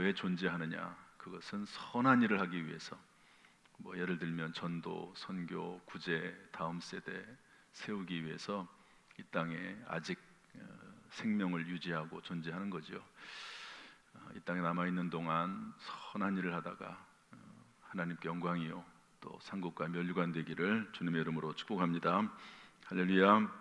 왜 존재하느냐? 그것은 선한 일을 하기 위해서. 뭐 예를 들면 전도, 선교, 구제, 다음 세대 세우기 위해서 이 땅에 아직 어, 생명을 유지하고 존재하는 거죠. 어, 이 땅에 남아 있는 동안 선한 일을 하다가 어, 하나님께 영광이요 또 상국과 멸류관 되기를 주님의 이름으로 축복합니다. 할렐루야.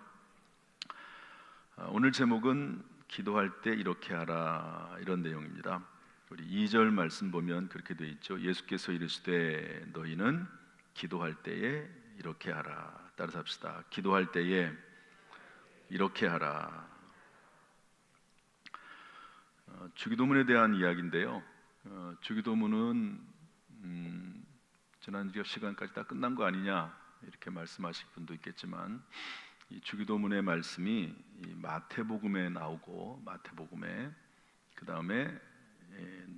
아, 오늘 제목은 기도할 때 이렇게 하라 이런 내용입니다. 우리 2절 말씀 보면 그렇게 돼 있죠. 예수께서 이르시되 너희는 기도할 때에 이렇게 하라. 따라서 합시다. 기도할 때에 이렇게 하라. 어, 주기도문에 대한 이야기인데요. 어, 주기도문은 음, 지난 시간까지 다 끝난 거 아니냐 이렇게 말씀하실 분도 있겠지만 이 주기도문의 말씀이 이 마태복음에 나오고 마태복음에 그 다음에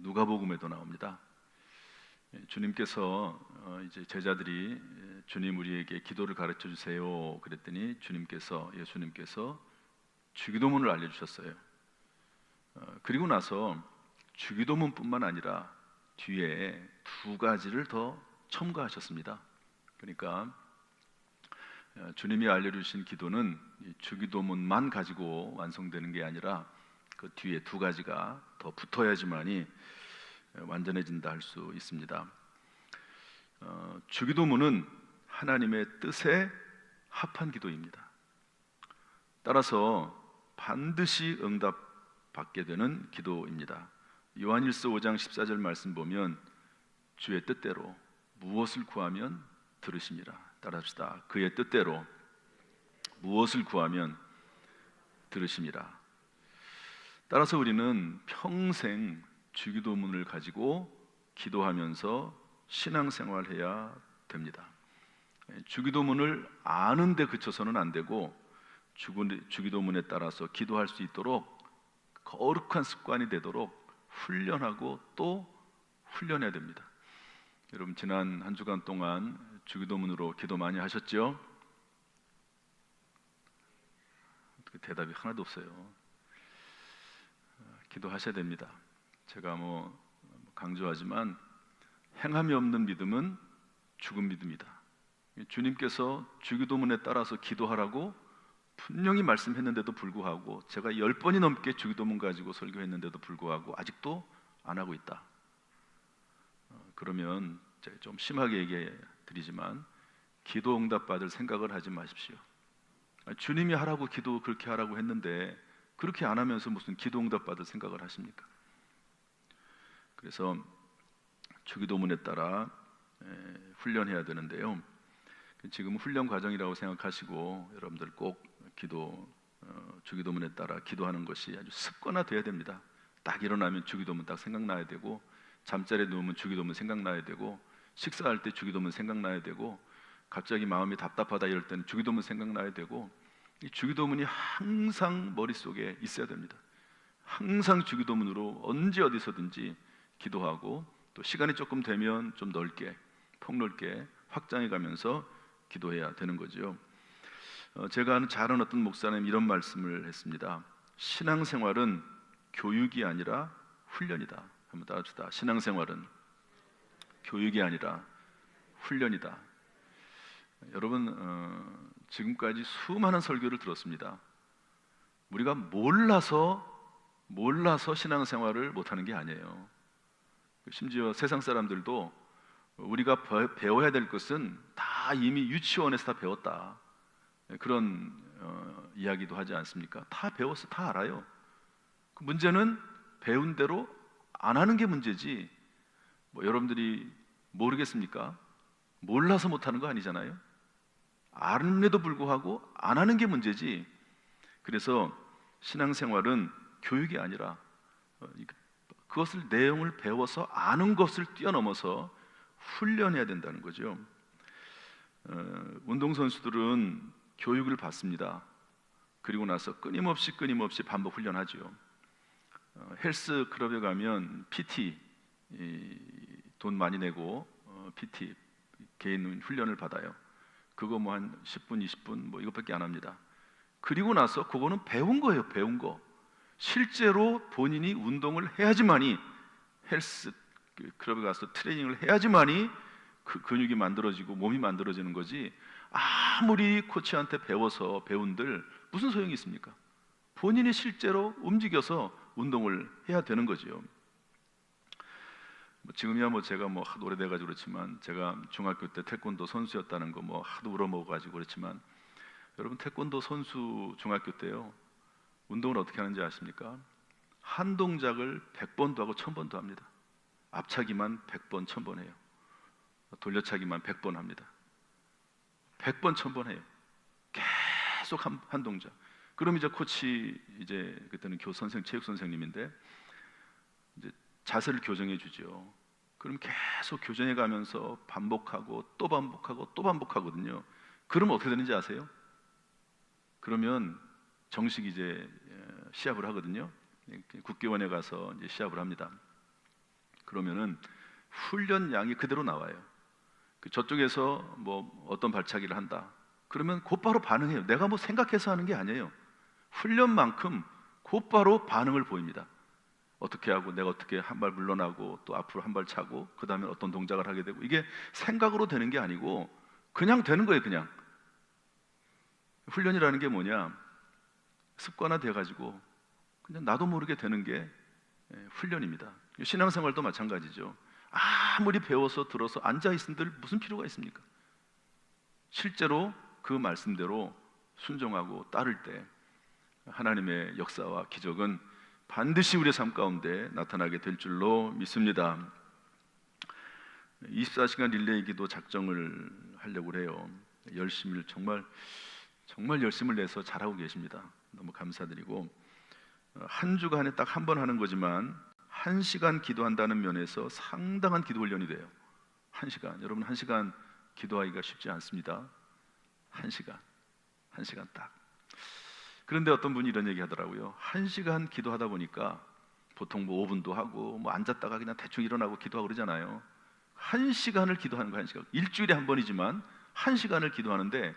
누가복음에도 나옵니다. 예, 주님께서 어, 이제 제자들이 예, 주님 우리에게 기도를 가르쳐 주세요. 그랬더니 주님께서 예수님께서 주기도문을 알려주셨어요. 어, 그리고 나서 주기도문뿐만 아니라 뒤에 두 가지를 더 첨가하셨습니다. 그러니까 어, 주님이 알려주신 기도는 주기도문만 가지고 완성되는 게 아니라 그 뒤에 두 가지가 더 붙어야지만이 완전해진다 할 수 있습니다. 어, 주기도문은 하나님의 뜻에 합한 기도입니다. 따라서 반드시 응답받게 되는 기도입니다. 요한일서 5장 14절 말씀 보면 주의 뜻대로 무엇을 구하면 들으십니다. 따라합시다. 그의 뜻대로 무엇을 구하면 들으십니다. 따라서 우리는 평생 주기도문을 가지고 기도하면서 신앙생활해야 됩니다. 주기도문을 아는데 그쳐서는 안 되고 주기도문에 따라서 기도할 수 있도록 거룩한 습관이 되도록 훈련하고 또 훈련해야 됩니다. 여러분 지난 한 주간 동안 주기도문으로 기도 많이 하셨죠? 대답이 하나도 없어요. 기도하셔야 됩니다. 제가 뭐 강조하지만 행함이 없는 믿음은 죽은 믿음이다. 주님께서 주기도문에 따라서 기도하라고 분명히 말씀했는데도 불구하고 제가 열 번이 넘게 주기도문 가지고 설교했는데도 불구하고 아직도 안 하고 있다. 어, 그러면 좀 심하게 얘기해 드리지만 기도 응답 받을 생각을 하지 마십시오. 주님이 하라고 기도 그렇게 하라고 했는데 그렇게 안 하면서 무슨 기도 응답 받을 생각을 하십니까? 그래서 주기도문에 따라 훈련해야 되는데요. 지금 훈련 과정이라고 생각하시고 여러분들 꼭 기도 어, 주기도문에 따라 기도하는 것이 아주 습관화돼야 됩니다. 딱 일어나면 주기도문 딱 생각나야 되고 잠자리에 누우면 주기도문 생각나야 되고 식사할 때 주기도문 생각나야 되고 갑자기 마음이 답답하다 이럴 때는 주기도문 생각나야 되고 이 주기도문이 항상 머릿속에 있어야 됩니다. 항상 주기도문으로 언제 어디서든지 기도하고 또 시간이 조금 되면 좀 넓게 폭넓게 확장해 가면서 기도해야 되는 거죠. 어, 제가 아는 잘 아는 어떤 목사님 이런 말씀을 했습니다. 신앙생활은 교육이 아니라 훈련이다. 한번 따라합시다. 신앙생활은 교육이 아니라 훈련이다. 여러분 어, 지금까지 수많은 설교를 들었습니다. 우리가 몰라서 몰라서 신앙생활을 못하는 게 아니에요. 심지어 세상 사람들도 우리가 배워야 될 것은 다 이미 유치원에서 다 배웠다. 그런 어, 이야기도 하지 않습니까? 다 배웠어, 다 알아요. 그 문제는 배운 대로 안 하는 게 문제지. 뭐 여러분들이 모르겠습니까? 몰라서 못하는 거 아니잖아요. 아는데도 불구하고 안 하는 게 문제지. 그래서 신앙생활은 교육이 아니라 어, 그것을 내용을 배워서 아는 것을 뛰어넘어서 훈련해야 된다는 거죠. 어, 운동 선수들은 교육을 받습니다. 그리고 나서 끊임없이 끊임없이 반복 훈련하죠. 어, 헬스 클럽에 가면 PT 돈 많이 내고 어, PT 개인 훈련을 받아요. 그거 뭐 한 10분, 20분 뭐 이것밖에 안 합니다. 그리고 나서 그거는 배운 거예요, 배운 거. 실제로 본인이 운동을 해야지만이 헬스 그 클럽에 가서 트레이닝을 해야지만이 그 근육이 만들어지고 몸이 만들어지는 거지. 아무리 코치한테 배워서 배운들 무슨 소용이 있습니까? 본인이 실제로 움직여서 운동을 해야 되는 거지요. 뭐 지금이야 뭐 제가 뭐 하도 오래돼가지고 그렇지만 제가 중학교 때 태권도 선수였다는 거 뭐 하도 울어먹어가지고 그렇지만 여러분 태권도 선수 중학교 때요 운동을 어떻게 하는지 아십니까? 한 동작을 100번도 하고 1000번도 합니다. 앞차기만 100번, 1000번 해요. 돌려차기만 100번 합니다. 100번, 1000번 해요. 계속 한, 한 동작. 그럼 이제 코치 이제 그때는 교 선생 체육 선생님인데 자세를 교정해 주죠. 그럼 계속 교정해 가면서 반복하고 또 반복하고 또 반복하거든요. 그러면 어떻게 되는지 아세요? 그러면 정식 이제 어, 시합을 하거든요. 국교원에 가서 이제 시합을 합니다. 그러면은 훈련 양이 그대로 나와요. 그 저쪽에서 뭐 어떤 발차기를 한다. 그러면 곧바로 반응해요. 내가 뭐 생각해서 하는 게 아니에요. 훈련만큼 곧바로 반응을 보입니다. 어떻게 하고 내가 어떻게 한 발 물러나고 또 앞으로 한 발 차고 그 다음에 어떤 동작을 하게 되고 이게 생각으로 되는 게 아니고 그냥 되는 거예요. 그냥 훈련이라는 게 뭐냐 습관화 돼 가지고 그냥 나도 모르게 되는 게 예, 훈련입니다. 신앙생활도 마찬가지죠. 아무리 배워서 들어서 앉아 있은들 무슨 필요가 있습니까? 실제로 그 말씀대로 순종하고 따를 때 하나님의 역사와 기적은 반드시 우리의 삶 가운데 나타나게 될 줄로 믿습니다. 24시간 릴레이 기도 작정을 하려고 해요. 열심히 정말 정말 열심을 내서 잘하고 계십니다. 너무 감사드리고 어, 한 주간에 딱 한 번 하는 거지만 한 시간 기도한다는 면에서 상당한 기도 훈련이 돼요. 한 시간 여러분 한 시간 기도하기가 쉽지 않습니다. 한 시간 한 시간 딱. 그런데 어떤 분이 이런 얘기 하더라고요. 한 시간 기도하다 보니까 보통 뭐 5분도 하고 뭐 앉았다가 그냥 대충 일어나고 기도하고 그러잖아요. 한 시간을 기도하는 거한 시간. 일주일에 한 번이지만 한 시간을 기도하는데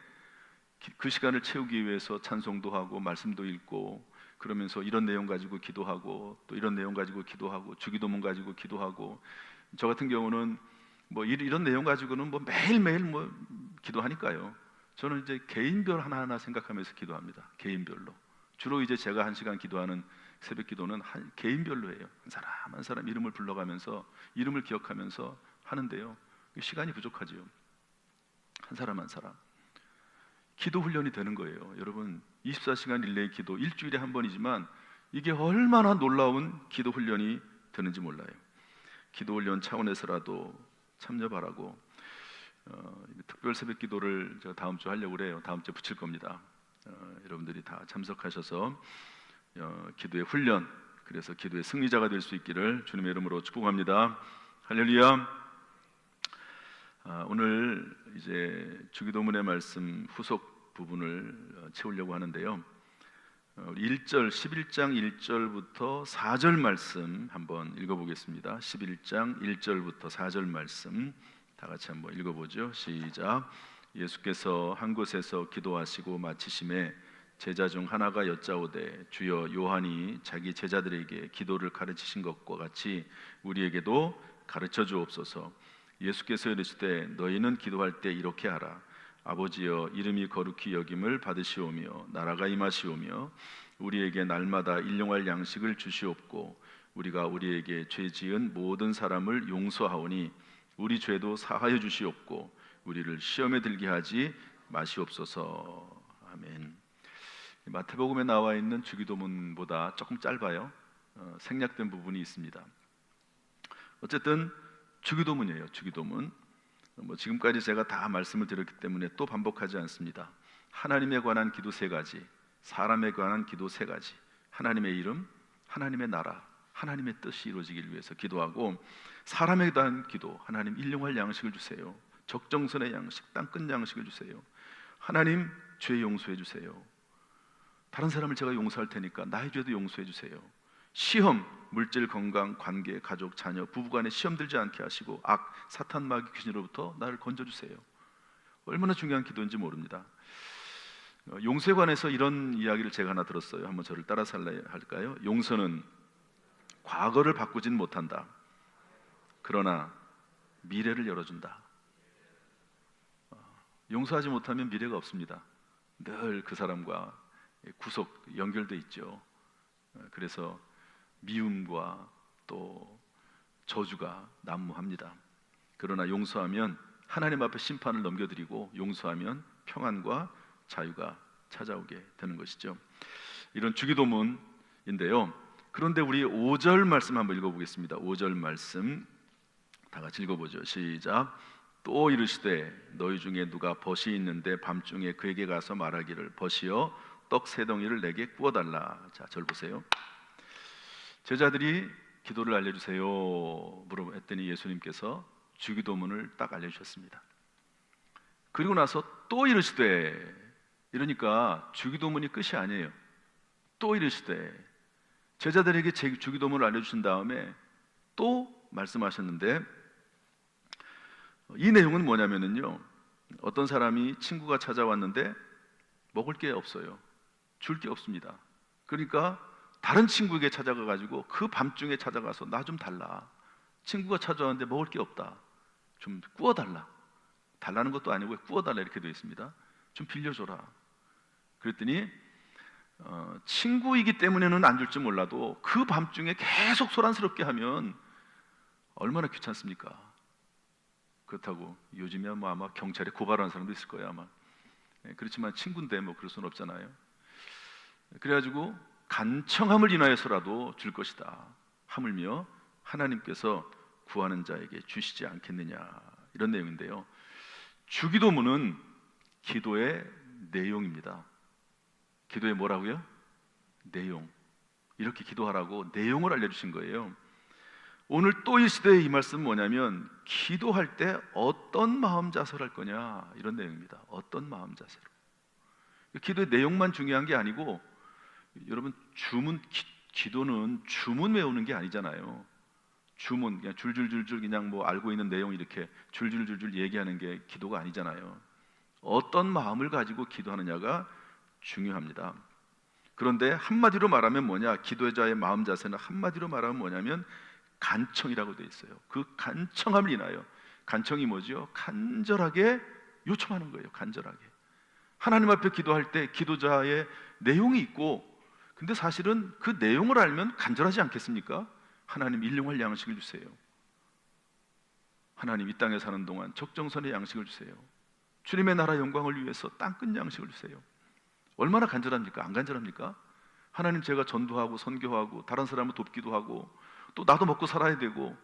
기- 그 시간을 채우기 위해서 찬송도 하고 말씀도 읽고 그러면서 이런 내용 가지고 기도하고 또 이런 내용 가지고 기도하고 주기도문 가지고 기도하고 저 같은 경우는 뭐 이- 이런 내용 가지고는 뭐 매일매일 뭐 기도하니까요. 저는 이제 개인별 하나하나 생각하면서 기도합니다. 개인별로. 주로 이제 제가 한 시간 기도하는 새벽 기도는 한, 개인별로 해요. 한 사람 한 사람 이름을 불러가면서 이름을 기억하면서 하는데요. 시간이 부족하지요. 한 사람 한 사람. 기도 훈련이 되는 거예요. 여러분 24시간 릴레이 기도 일주일에 한 번이지만 이게 얼마나 놀라운 기도 훈련이 되는지 몰라요. 기도 훈련 차원에서라도 참여 바라고 어, 특별 새벽 기도를 제가 다음 주 하려고 그래요. 다음 주에 붙일 겁니다. 어, 여러분들이 다 참석하셔서 어, 기도의 훈련 그래서 기도의 승리자가 될 수 있기를 주님의 이름으로 축복합니다. 할렐루야. 아, 오늘 이제 주기도문의 말씀 후속 부분을 어, 채우려고 하는데요. 어, 1절 11장 1절부터 4절 말씀 한번 읽어보겠습니다. 11장 1절부터 4절 말씀 다 같이 한번 읽어보죠. 시작. 예수께서 한 곳에서 기도하시고 마치심에 제자 중 하나가 여짜오되 주여 요한이 자기 제자들에게 기도를 가르치신 것과 같이 우리에게도 가르쳐 주옵소서. 예수께서 이르시되 너희는 기도할 때 이렇게 하라. 아버지여 이름이 거룩히 여김을 받으시오며 나라가 임하시오며 우리에게 날마다 일용할 양식을 주시옵고 우리가 우리에게 죄 지은 모든 사람을 용서하오니 우리 죄도 사하여 주시옵고 우리를 시험에 들게 하지 마시옵소서. 아멘. 마태복음에 나와 있는 주기도문보다 조금 짧아요. 어, 생략된 부분이 있습니다. 어쨌든 주기도문이에요. 주기도문. 뭐 지금까지 제가 다 말씀을 드렸기 때문에 또 반복하지 않습니다. 하나님에 관한 기도 세 가지, 사람에 관한 기도 세 가지, 하나님의 이름, 하나님의 나라, 하나님의 뜻이 이루어지길 위해서 기도하고 사람에 대한 기도, 하나님 일용할 양식을 주세요. 적정선의 양식, 땅끝 양식을 주세요. 하나님 죄 용서해 주세요. 다른 사람을 제가 용서할 테니까 나의 죄도 용서해 주세요. 시험, 물질, 건강, 관계, 가족, 자녀, 부부간에 시험 들지 않게 하시고 악, 사탄, 마귀, 귀신으로부터 나를 건져 주세요. 얼마나 중요한 기도인지 모릅니다. 어, 용서에 관해서 이런 이야기를 제가 하나 들었어요. 한번 저를 따라 살래 할까요? 용서는 과거를 바꾸진 못한다. 그러나 미래를 열어준다. 어, 용서하지 못하면 미래가 없습니다. 늘 그 사람과 구속 연결돼 있죠. 어, 그래서 미움과 또 저주가 난무합니다. 그러나 용서하면 하나님 앞에 심판을 넘겨드리고 용서하면 평안과 자유가 찾아오게 되는 것이죠. 이런 주기도문인데요. 그런데 우리 5절 말씀 한번 읽어보겠습니다. 5절 말씀 다 같이 읽어보죠. 시작. 또 이르시되 너희 중에 누가 벗이 있는데 밤중에 그에게 가서 말하기를 벗이여 떡 세 덩이를 내게 구워 달라. 자, 절 보세요. 제자들이 기도를 알려 주세요. 물어봤더니 예수님께서 주기도문을 딱 알려 주셨습니다. 그리고 나서 또 이르시되 이러니까 주기도문이 끝이 아니에요. 또 이르시되 제자들에게 제 주기도문을 알려 주신 다음에 또 말씀하셨는데 이 내용은 뭐냐면은요. 어떤 사람이 친구가 찾아왔는데 먹을 게 없어요. 줄 게 없습니다. 그러니까 다른 친구에게 찾아가 가지고 그 밤중에 찾아가서 나 좀 달라. 친구가 찾아왔는데 먹을 게 없다. 좀 구워 달라. 달라는 것도 아니고 구워 달라 이렇게 되어 있습니다. 좀 빌려 줘라. 그랬더니 어, 친구이기 때문에는 안 줄지 몰라도 그 밤중에 계속 소란스럽게 하면 얼마나 귀찮습니까? 그렇다고 요즘에 뭐 아마 경찰에 고발하는 사람도 있을 거예요 아마. 예, 그렇지만 친구인데 뭐 그럴 수는 없잖아요. 그래가지고 간청함을 인하여서라도 줄 것이다. 하물며 하나님께서 구하는 자에게 주시지 않겠느냐 이런 내용인데요. 주기도문은 기도의 내용입니다. 기도의 뭐라고요? 내용. 이렇게 기도하라고 내용을 알려주신 거예요. 오늘 또 이 시대의 이 말씀 은 뭐냐면 기도할 때 어떤 마음 자세로 할 거냐 이런 내용입니다. 어떤 마음 자세로. 기도의 내용만 중요한 게 아니고 여러분 주문 기, 기도는 주문 외우는 게 아니잖아요. 주문 그냥 줄줄줄줄 그냥 뭐 알고 있는 내용 이렇게 줄줄줄줄 얘기하는 게 기도가 아니잖아요. 어떤 마음을 가지고 기도하느냐가 중요합니다. 그런데 한마디로 말하면 뭐냐? 기도의 자의 마음 자세는 한마디로 말하면 뭐냐면 간청이라고 돼 있어요. 그 간청함을 인하여 간청이 뭐죠? 간절하게 요청하는 거예요. 간절하게. 하나님 앞에 기도할 때 기도자의 내용이 있고 근데 사실은 그 내용을 알면 간절하지 않겠습니까? 하나님 일용할 양식을 주세요. 하나님 이 땅에 사는 동안 적정선의 양식을 주세요. 주님의 나라 영광을 위해서 땅끝 양식을 주세요. 얼마나 간절합니까? 안 간절합니까? 하나님 제가 전도하고 선교하고 다른 사람을 돕기도 하고 또 나도 먹고 살아야 되고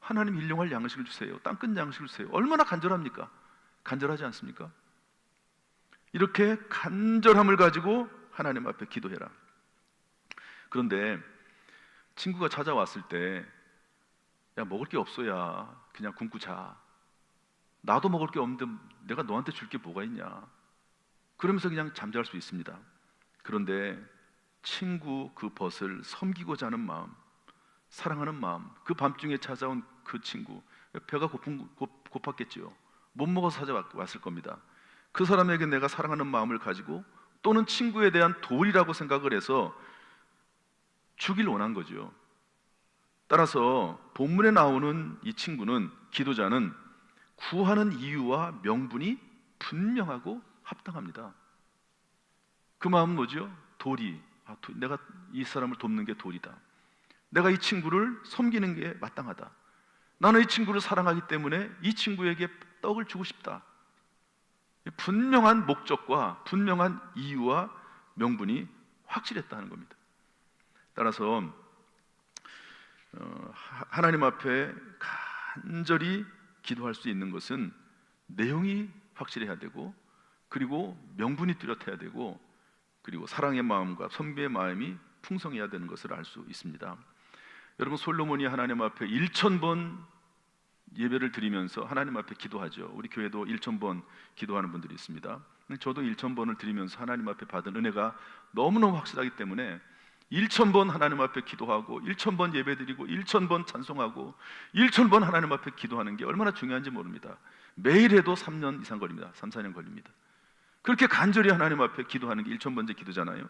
하나님 일용할 양식을 주세요. 땅끝 양식을 주세요. 얼마나 간절합니까? 간절하지 않습니까? 이렇게 간절함을 가지고 하나님 앞에 기도해라. 그런데 친구가 찾아왔을 때, 야, 먹을 게 없어야 그냥 굶고 자. 나도 먹을 게 없는데 내가 너한테 줄 게 뭐가 있냐. 그러면서 그냥 잠잘 수 있습니다. 그런데 친구 그 벗을 섬기고자 하는 마음, 사랑하는 마음, 그 밤중에 찾아온 그 친구, 배가 고픈, 고, 고팠겠지요. 못 먹어서 찾아왔을 겁니다. 그 사람에게 내가 사랑하는 마음을 가지고 또는 친구에 대한 도리라고 생각을 해서 주길 원한 거죠. 따라서 본문에 나오는 이 친구는 기도자는 구하는 이유와 명분이 분명하고 합당합니다. 그 마음은 뭐죠? 도리. 아, 도, 내가 이 사람을 돕는 게 도리다. 내가 이 친구를 섬기는 게 마땅하다. 나는 이 친구를 사랑하기 때문에 이 친구에게 떡을 주고 싶다. 분명한 목적과 분명한 이유와 명분이 확실했다는 겁니다. 따라서 어, 하나님 앞에 간절히 기도할 수 있는 것은 내용이 확실해야 되고 그리고 명분이 뚜렷해야 되고 그리고 사랑의 마음과 선비의 마음이 풍성해야 되는 것을 알 수 있습니다. 여러분 솔로몬이 하나님 앞에 1천 번 예배를 드리면서 하나님 앞에 기도하죠. 우리 교회도 1천 번 기도하는 분들이 있습니다. 저도 1천 번을 드리면서 하나님 앞에 받은 은혜가 너무너무 확실하기 때문에 1천 번 하나님 앞에 기도하고 1천 번 예배드리고 1천 번 찬송하고 1천 번 하나님 앞에 기도하는 게 얼마나 중요한지 모릅니다. 매일 해도 3년 이상 걸립니다. 3, 4년 걸립니다. 그렇게 간절히 하나님 앞에 기도하는 게 1천 번째 기도잖아요.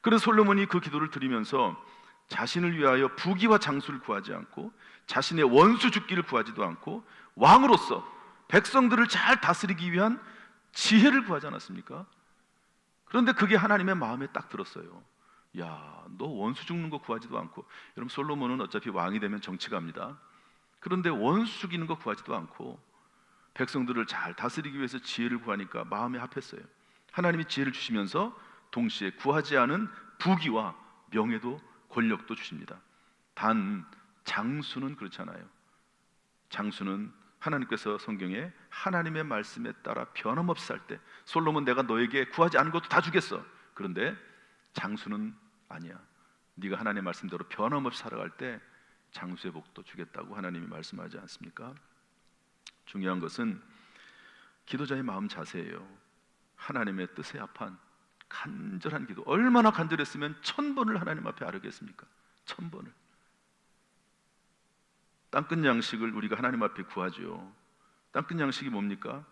그래서 솔로몬이 그 기도를 드리면서 자신을 위하여 부귀와 장수를 구하지 않고 자신의 원수 죽기를 구하지도 않고 왕으로서 백성들을 잘 다스리기 위한 지혜를 구하지 않았습니까? 그런데 그게 하나님의 마음에 딱 들었어요. 야, 너 원수 죽는 거 구하지도 않고 여러분 솔로몬은 어차피 왕이 되면 정치가입니다. 그런데 원수 죽이는 거 구하지도 않고 백성들을 잘 다스리기 위해서 지혜를 구하니까 마음에 합했어요. 하나님이 지혜를 주시면서 동시에 구하지 않은 부귀와 명예도 권력도 주십니다. 단 장수는 그렇잖아요. 장수는 하나님께서 성경에 하나님의 말씀에 따라 변함없이 살 때 솔로몬 내가 너에게 구하지 않은 것도 다 주겠어. 그런데 장수는 아니야. 네가 하나님의 말씀대로 변함없이 살아갈 때 장수의 복도 주겠다고 하나님이 말씀하지 않습니까? 중요한 것은 기도자의 마음 자세예요. 하나님의 뜻에 합한 간절한 기도. 얼마나 간절했으면 천 번을 하나님 앞에 아뢰겠습니까? 천 번을. 땅끝 양식을 우리가 하나님 앞에 구하죠. 땅끝 양식이 뭡니까?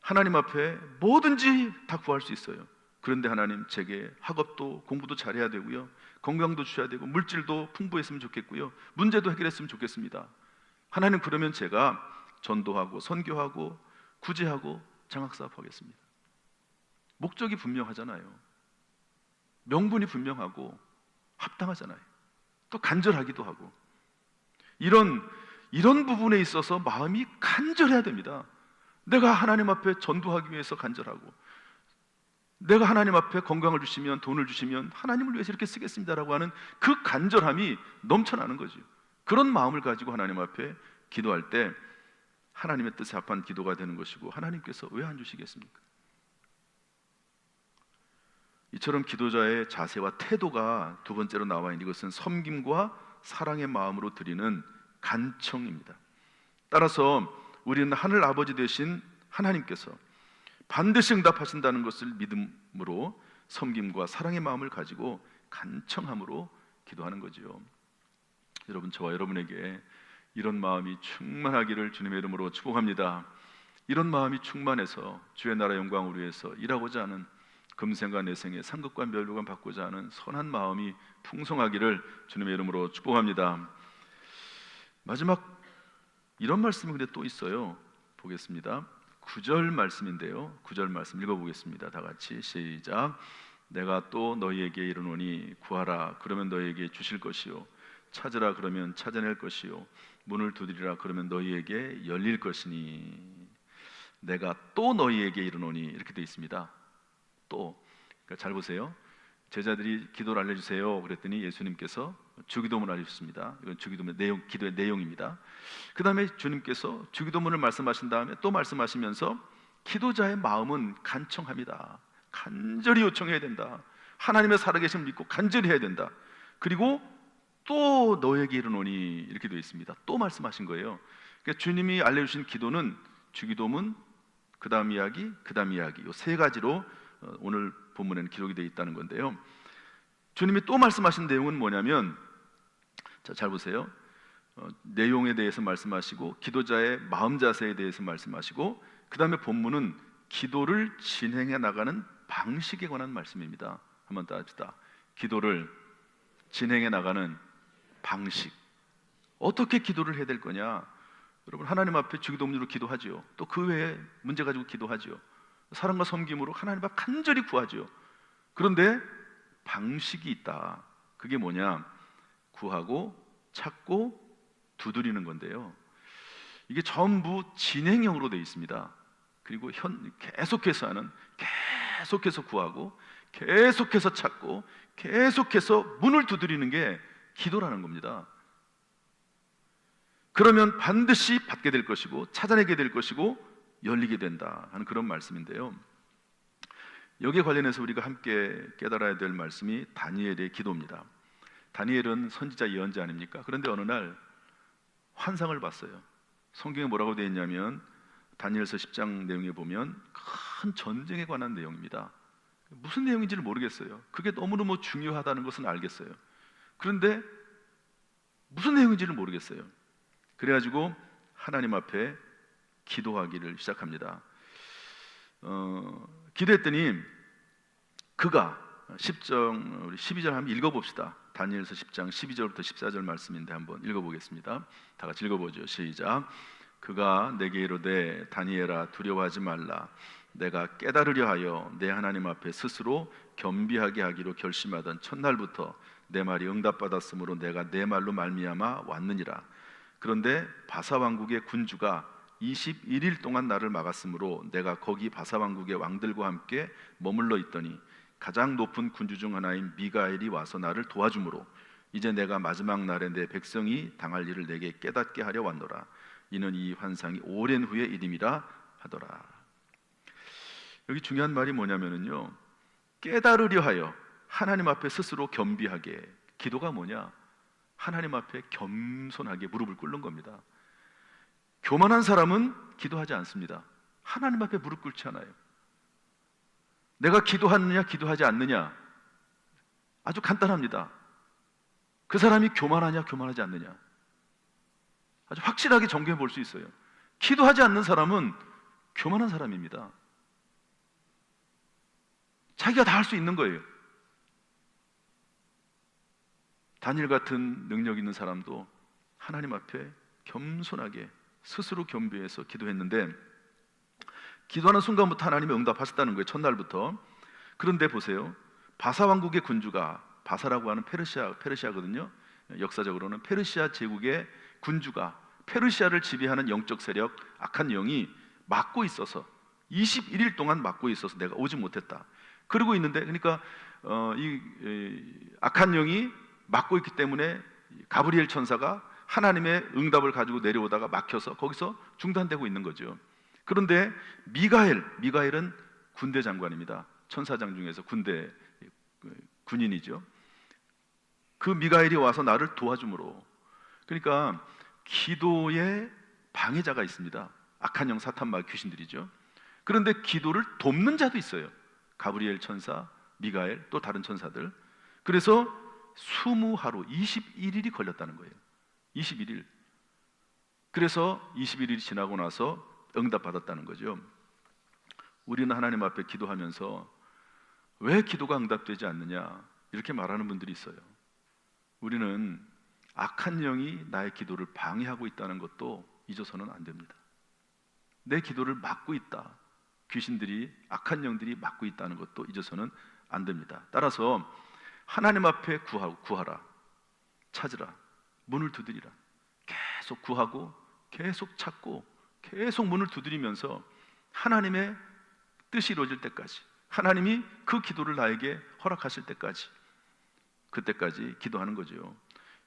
하나님 앞에 뭐든지 다 구할 수 있어요. 그런데 하나님 제게 학업도 공부도 잘해야 되고요. 건강도 주셔야 되고 물질도 풍부했으면 좋겠고요. 문제도 해결했으면 좋겠습니다. 하나님 그러면 제가 전도하고 선교하고 구제하고 장학사업 하겠습니다. 목적이 분명하잖아요. 명분이 분명하고 합당하잖아요. 또 간절하기도 하고 이런 이런 부분에 있어서 마음이 간절해야 됩니다. 내가 하나님 앞에 전도하기 위해서 간절하고 내가 하나님 앞에 건강을 주시면 돈을 주시면 하나님을 위해서 이렇게 쓰겠습니다라고 하는 그 간절함이 넘쳐나는 거죠. 그런 마음을 가지고 하나님 앞에 기도할 때 하나님의 뜻에 합한 기도가 되는 것이고 하나님께서 왜 안 주시겠습니까? 이처럼 기도자의 자세와 태도가 두 번째로 나와 있는 이것은 섬김과 사랑의 마음으로 드리는 간청입니다. 따라서 우리는 하늘 아버지 되신 하나님께서 반드시 응답하신다는 것을 믿음으로 섬김과 사랑의 마음을 가지고 간청함으로 기도하는 거지요. 여러분 저와 여러분에게 이런 마음이 충만하기를 주님의 이름으로 축복합니다. 이런 마음이 충만해서 주의 나라 영광을 위해서 일하고자 하는 금생과 내생의 상급과 멸류관 받고자 하는 선한 마음이 풍성하기를 주님의 이름으로 축복합니다. 마지막 이런 말씀이 근데 또 있어요. 보겠습니다. 9절 말씀인데요. 9절 말씀 읽어보겠습니다. 다 같이 시작. 내가 또 너희에게 이르노니 구하라 그러면 너희에게 주실 것이요 찾으라 그러면 찾아낼 것이요 문을 두드리라 그러면 너희에게 열릴 것이니 내가 또 너희에게 이르노니 이렇게 되어 있습니다. 또 그러니까 잘 보세요. 제자들이 기도를 알려주세요. 그랬더니 예수님께서 주기도문을 알려주셨습니다. 이건 주기도문 내용, 기도의 내용입니다. 그 다음에 주님께서 주기도문을 말씀하신 다음에 또 말씀하시면서 기도자의 마음은 간청합니다. 간절히 요청해야 된다. 하나님의 살아계심 믿고 간절히 해야 된다. 그리고 또 너에게 이르노니 이렇게 되어 있습니다. 또 말씀하신 거예요. 그러니까 주님이 알려주신 기도는 주기도문, 그 다음 이야기, 그 다음 이야기 이 세 가지로 어, 오늘 본문에는 기록이 되어 있다는 건데요. 주님이 또 말씀하신 내용은 뭐냐면 자, 잘 보세요. 어, 내용에 대해서 말씀하시고 기도자의 마음 자세에 대해서 말씀하시고 그 다음에 본문은 기도를 진행해 나가는 방식에 관한 말씀입니다. 한번 따집시다. 기도를 진행해 나가는 방식. 어떻게 기도를 해야 될 거냐? 여러분 하나님 앞에 주기도문으로 기도하지요. 또 그 외에 문제 가지고 기도하지요. 사랑과 섬김으로 하나님 앞 간절히 구하죠. 그런데 방식이 있다. 그게 뭐냐? 구하고 찾고 두드리는 건데요. 이게 전부 진행형으로 되어 있습니다. 그리고 현 계속해서 하는 계속해서 구하고 계속해서 찾고 계속해서 문을 두드리는 게 기도라는 겁니다. 그러면 반드시 받게 될 것이고 찾아내게 될 것이고 열리게 된다 하는 그런 말씀인데요. 여기에 관련해서 우리가 함께 깨달아야 될 말씀이 다니엘의 기도입니다. 다니엘은 선지자 예언자 아닙니까? 그런데 어느 날 환상을 봤어요. 성경에 뭐라고 되어 있냐면 다니엘서 10장 내용에 보면 큰 전쟁에 관한 내용입니다. 무슨 내용인지를 모르겠어요. 그게 너무너무 중요하다는 것은 알겠어요. 그런데 무슨 내용인지를 모르겠어요. 그래가지고 하나님 앞에 기도하기를 시작합니다. 어, 기도했더니 그가 10정 우리 12절 한번 읽어 봅시다. 다니엘서 10장 12절부터 14절 말씀인데 한번 읽어 보겠습니다. 다 같이 읽어 보죠. 시작. 그가 내게 이르되 다니엘아 두려워하지 말라. 내가 깨달으려 하여 내 하나님 앞에 스스로 겸비하게 하기로 결심하던 첫날부터 내 말이 응답받았으므로 내가 내 말로 말미암아 왔느니라. 그런데 바사 왕국의 군주가 21일 동안 나를 막았으므로 내가 거기 바사 왕국의 왕들과 함께 머물러 있더니 가장 높은 군주 중 하나인 미가엘이 와서 나를 도와주므로 이제 내가 마지막 날에 내 백성이 당할 일을 내게 깨닫게 하려 왔노라. 이는 이 환상이 오랜 후의 일임이라 하더라. 여기 중요한 말이 뭐냐면은요. 깨달으려 하여 하나님 앞에 스스로 겸비하게 기도가 뭐냐? 하나님 앞에 겸손하게 무릎을 꿇는 겁니다. 교만한 사람은 기도하지 않습니다. 하나님 앞에 무릎 꿇지 않아요. 내가 기도하느냐, 기도하지 않느냐. 아주 간단합니다. 그 사람이 교만하냐, 교만하지 않느냐. 아주 확실하게 정교해 볼 수 있어요. 기도하지 않는 사람은 교만한 사람입니다. 자기가 다 할 수 있는 거예요. 단일 같은 능력 있는 사람도 하나님 앞에 겸손하게 스스로 겸비해서 기도했는데 기도하는 순간부터 하나님이 응답하셨다는 거예요. 첫날부터. 그런데 보세요. 바사 왕국의 군주가 바사라고 하는 페르시아 페르시아거든요. 역사적으로는 페르시아 제국의 군주가 페르시아를 지배하는 영적 세력 악한 영이 막고 있어서 21일 동안 막고 있어서 내가 오지 못했다. 그러고 있는데 그러니까 어, 이, 이 악한 영이 막고 있기 때문에 가브리엘 천사가 하나님의 응답을 가지고 내려오다가 막혀서 거기서 중단되고 있는 거죠. 그런데 미가엘, 미가엘은 군대 장관입니다. 천사장 중에서 군대 군인이죠. 그 미가엘이 와서 나를 도와줌으로 그러니까 기도에 방해자가 있습니다. 악한 영 사탄 마 귀신들이죠. 그런데 기도를 돕는 자도 있어요. 가브리엘 천사, 미가엘 또 다른 천사들. 그래서 20하루 21일이 걸렸다는 거예요. 21일. 그래서 21일이 지나고 나서 응답받았다는 거죠. 우리는 하나님 앞에 기도하면서 왜 기도가 응답되지 않느냐 이렇게 말하는 분들이 있어요. 우리는 악한 영이 나의 기도를 방해하고 있다는 것도 잊어서는 안 됩니다. 내 기도를 막고 있다. 귀신들이 악한 영들이 막고 있다는 것도 잊어서는 안 됩니다. 따라서 하나님 앞에 구하라. 찾으라. 문을 두드리라. 계속 구하고 계속 찾고 계속 문을 두드리면서 하나님의 뜻이 이루어질 때까지 하나님이 그 기도를 나에게 허락하실 때까지 그때까지 기도하는 거죠.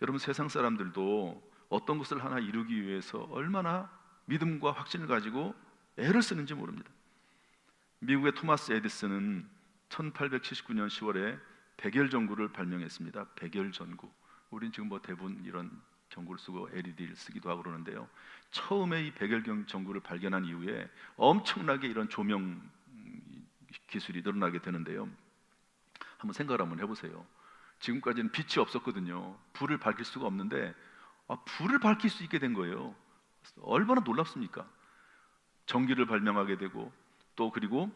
여러분 세상 사람들도 어떤 것을 하나 이루기 위해서 얼마나 믿음과 확신을 가지고 애를 쓰는지 모릅니다. 미국의 토마스 에디슨은 1879년 10월에 백열 전구를 발명했습니다. 백열 전구. 우린 지금 뭐 대부분 이런 전구를 쓰고 LED를 쓰기도 하고 그러는데요. 처음에 이 백열경 전구를 발견한 이후에 엄청나게 이런 조명 기술이 늘어나게 되는데요. 한번 생각을 한번 해보세요. 지금까지는 빛이 없었거든요. 불을 밝힐 수가 없는데 아, 불을 밝힐 수 있게 된 거예요. 얼마나 놀랍습니까? 전기를 발명하게 되고 또 그리고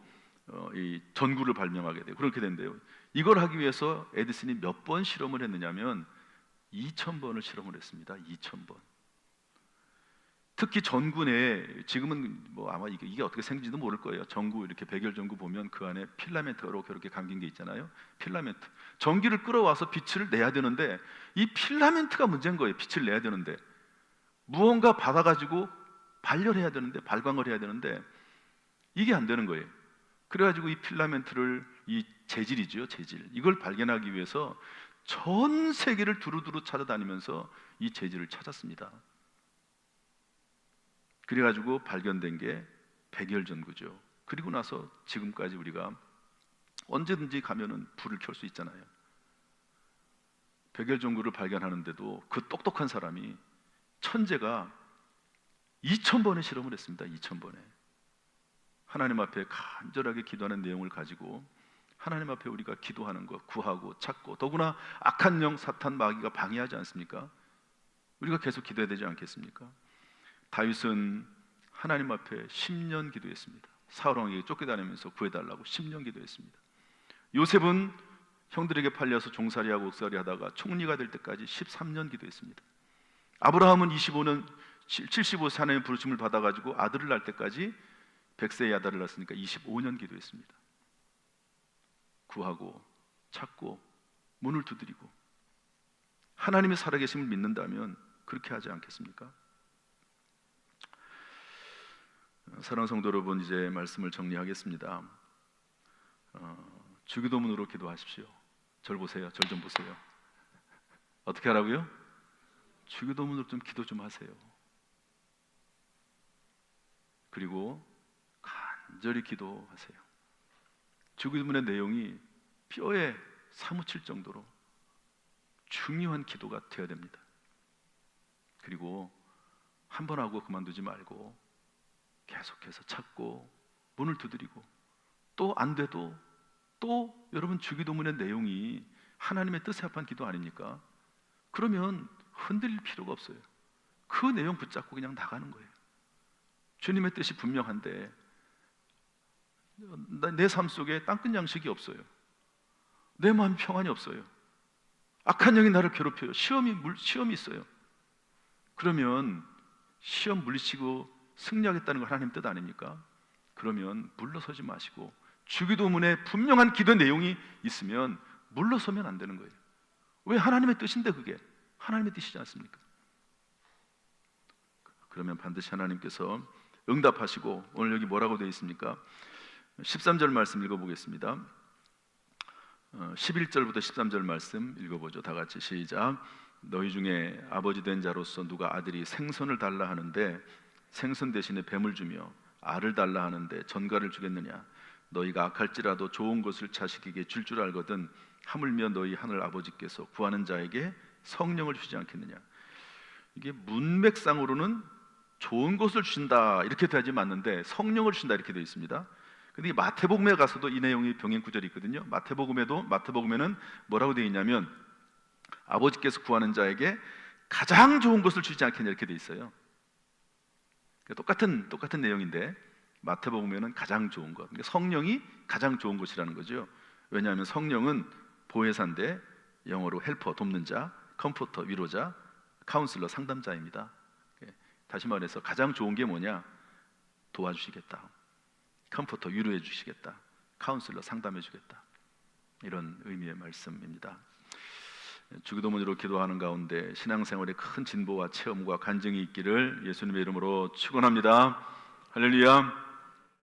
어, 이 전구를 발명하게 되고 그렇게 된대요. 이걸 하기 위해서 에디슨이 몇 번 실험을 했느냐면 2천 번을 실험을 했습니다. 2천 번. 특히 전구 내 지금은 뭐 아마 이게, 이게 어떻게 생긴지도 모를 거예요. 전구 이렇게 백열 전구 보면 그 안에 필라멘트가 이렇게 감긴 게 있잖아요. 필라멘트. 전기를 끌어와서 빛을 내야 되는데 이 필라멘트가 문제인 거예요. 빛을 내야 되는데 무언가 받아가지고 발열해야 되는데 발광을 해야 되는데 이게 안 되는 거예요. 그래가지고 이 필라멘트를 이 재질이죠, 재질. 이걸 발견하기 위해서 전 세계를 두루두루 찾아다니면서 이 재질을 찾았습니다. 그래가지고 발견된 게 백열전구죠. 그리고 나서 지금까지 우리가 언제든지 가면은 불을 켤 수 있잖아요. 백열전구를 발견하는데도 그 똑똑한 사람이 천재가 2천 번의 실험을 했습니다. 2천 번에 하나님 앞에 간절하게 기도하는 내용을 가지고 하나님 앞에 우리가 기도하는 것, 구하고 찾고 더구나 악한 영 사탄 마귀가 방해하지 않습니까? 우리가 계속 기도해야 되지 않겠습니까? 다윗은 하나님 앞에 10년 기도했습니다. 사울 왕에게 쫓겨다니면서 구해달라고 10년 기도했습니다. 요셉은 형들에게 팔려서 종살이하고 옥살이 하다가 총리가 될 때까지 13년 기도했습니다. 아브라함은 25년 75세 하나님의 부르심을 받아가지고 아들을 낳을 때까지 100세의 아들을 낳았으니까 25년 기도했습니다. 구하고 찾고 문을 두드리고 하나님의 살아계심을 믿는다면 그렇게 하지 않겠습니까? 사랑하는 성도 여러분 이제 말씀을 정리하겠습니다. 어, 주기도문으로 기도하십시오. 절 보세요. 절 좀 보세요. 어떻게 하라고요? 주기도문으로 좀 기도 좀 하세요. 그리고 간절히 기도하세요. 주기도문의 내용이 뼈에 사무칠 정도로 중요한 기도가 되어야 됩니다. 그리고 한 번 하고 그만두지 말고 계속해서 찾고 문을 두드리고 또 안 돼도 또 여러분 주기도문의 내용이 하나님의 뜻에 합한 기도 아닙니까? 그러면 흔들릴 필요가 없어요. 그 내용 붙잡고 그냥 나가는 거예요. 주님의 뜻이 분명한데 내 삶 속에 땅끝 양식이 없어요. 내 마음 평안이 없어요. 악한 영이 나를 괴롭혀요. 시험이 물, 시험이 있어요. 그러면 시험 물리치고 승리하겠다는 건 하나님 뜻 아닙니까? 그러면 물러서지 마시고 주기도문에 분명한 기도 내용이 있으면 물러서면 안 되는 거예요. 왜 하나님의 뜻인데 그게 하나님의 뜻이지 않습니까? 그러면 반드시 하나님께서 응답하시고 오늘 여기 뭐라고 되어 있습니까? 13절 말씀 읽어보겠습니다. 11절부터 13절 말씀 읽어보죠. 다 같이 시작. 너희 중에 아버지 된 자로서 누가 아들이 생선을 달라 하는데 생선 대신에 뱀을 주며 알을 달라 하는데 전갈을 주겠느냐? 너희가 악할지라도 좋은 것을 자식에게 줄줄 알거든 하물며 너희 하늘 아버지께서 구하는 자에게 성령을 주지 않겠느냐? 이게 문맥상으로는 좋은 것을 주신다 이렇게 되지 맞는데 성령을 주신다 이렇게 되어 있습니다. 근데 이 마태복음에 가서도 이 내용이 병행 구절이 있거든요. 마태복음에도 마태복음에는 뭐라고 되어 있냐면 아버지께서 구하는 자에게 가장 좋은 것을 주지 않겠냐 이렇게 되어 있어요. 그러니까 똑같은 똑같은 내용인데 마태복음에는 가장 좋은 것. 그러니까 성령이 가장 좋은 것이라는 거죠. 왜냐하면 성령은 보혜사인데 영어로 헬퍼 돕는 자, 컴포터 위로자, 카운슬러 상담자입니다. 예, 다시 말해서 가장 좋은 게 뭐냐? 도와주시겠다. 컴포터 위로해 주시겠다. 카운슬러 상담해 주겠다. 이런 의미의 말씀입니다. 주기도문으로 기도하는 가운데 신앙생활에 큰 진보와 체험과 간증이 있기를 예수님의 이름으로 축원합니다. 할렐루야.